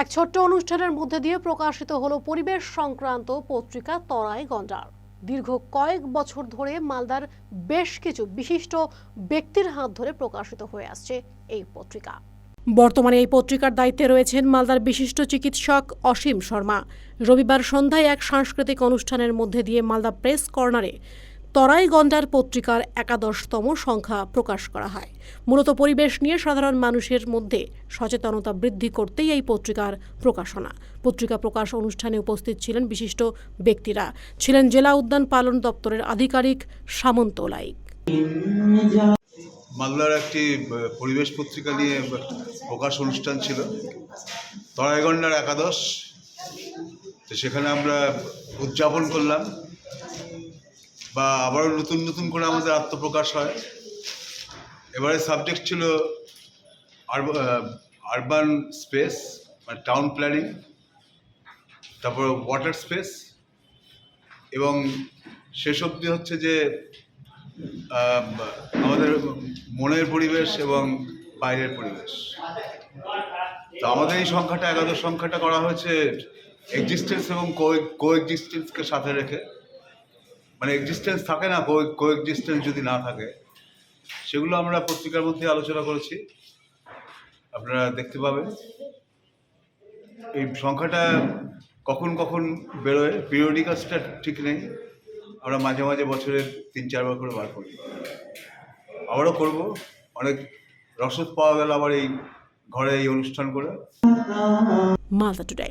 এক ছোট্ট অনুষ্ঠানের মধ্যে দিয়ে প্রকাশিত হলো পরিবেশ সংক্রান্ত পত্রিকা তরাই গন্ডার। দীর্ঘ কয়েক বছর ধরে মালদার বেশ কিছু বিশিষ্ট ব্যক্তির হাত ধরে প্রকাশিত হয়ে আসছে এই পত্রিকা। বর্তমানে এই পত্রিকার দায়িত্বে রয়েছেন মালদার বিশিষ্ট চিকিৎসক অসীম শর্মা। রবিবার সন্ধ্যায় এক সাংস্কৃতিক অনুষ্ঠানের মধ্যে দিয়ে মালদা প্রেস কর্নারে তরাই গন্ডার পত্রিকার একাদশতম সংখ্যা প্রকাশ করা হয়। মূলত পরিবেশ নিয়ে সাধারণ মানুষের মধ্যে সচেতনতা বৃদ্ধি করতেই এই পত্রিকার প্রকাশনা। পত্রিকা প্রকাশ অনুষ্ঠানে উপস্থিত ছিলেন বিশিষ্ট ব্যক্তিরা। ছিলেন জেলা উদ্যান পালন দপ্তরের আধিকারিক সামন্ত লাইক। মালদার একটি পরিবেশ পত্রিকা নিয়ে প্রকাশ অনুষ্ঠান ছিল। তরাইগন্ডার একাদশ। সেখানে আমরা উদযাপন করলাম। বা আবারও নতুন নতুন করে আমাদের আত্মপ্রকাশ হয়। এবারে সাবজেক্ট ছিল আরবান স্পেস মানে টাউন প্ল্যানিং তারপর ওয়াটার স্পেস এবং শেষ অবধি হচ্ছে যে আমাদের মনের পরিবেশ এবং বাইরের পরিবেশ। তো আমাদের এই সংখ্যাটা, একাদশ সংখ্যাটা করা হয়েছে এক্সিস্টেন্স এবং কো এক্সিস্টেন্সকে সাথে রেখে। মানে এক্সিস্টেন্স থাকে না কো এক্সিস্টেন্স যদি না থাকে, সেগুলো আমরা পত্রিকার মধ্যে আলোচনা করেছি। আপনারা দেখতে পাবেন। এই সংখ্যাটা কখন কখন বেরোয় পিরিয়ডিকাসটা ঠিক নেই। আমরা মাঝে মাঝে বছরের তিন চারবার করে বার করি। আবারও করব। অনেক রসদ পাওয়া গেল আবার এই ঘরে এই অনুষ্ঠান করে। মালদা টুডে